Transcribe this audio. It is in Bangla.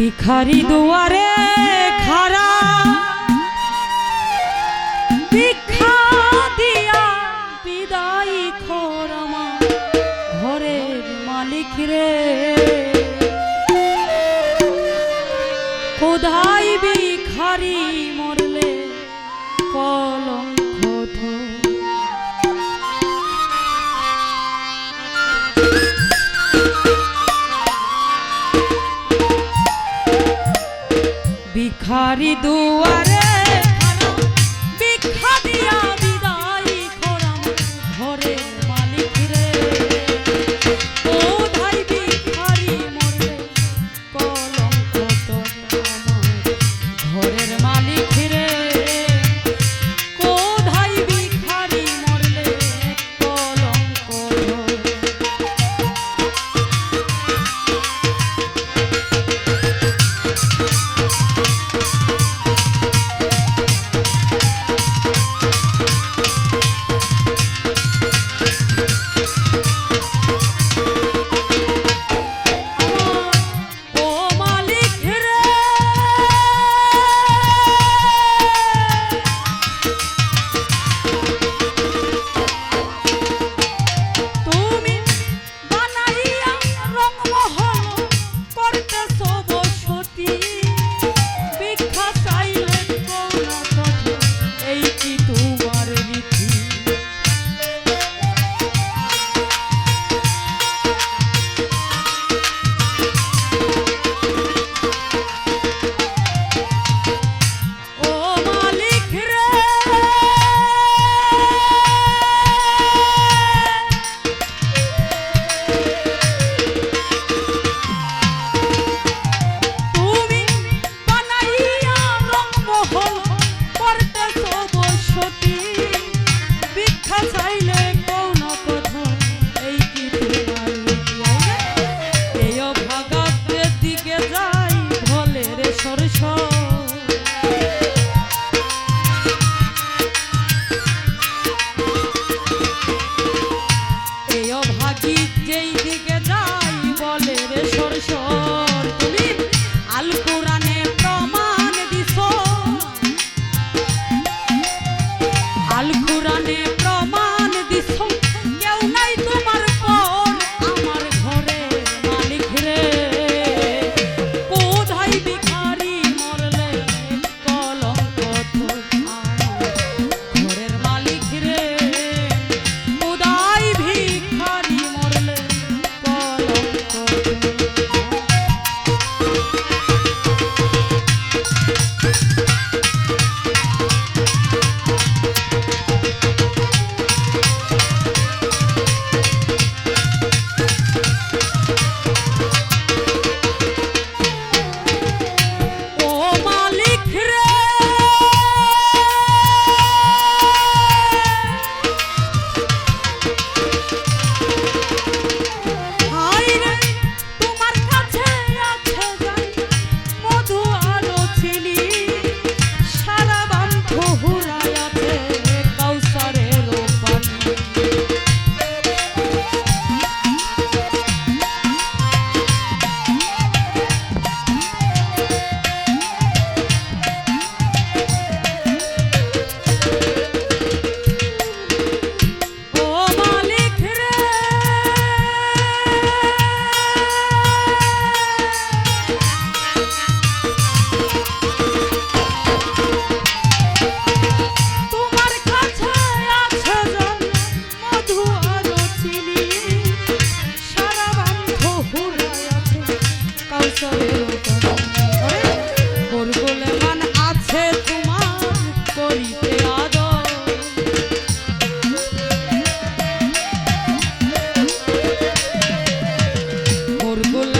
ভিখারি দুয়ারে খারা। ভিক্ষা দিয়া বিদায় খরমা ঘরের মালিক রে। কোধাই ভিখারি মরলে কলঙ্ক ভিখারি দুয়ারে Thank Turbulence.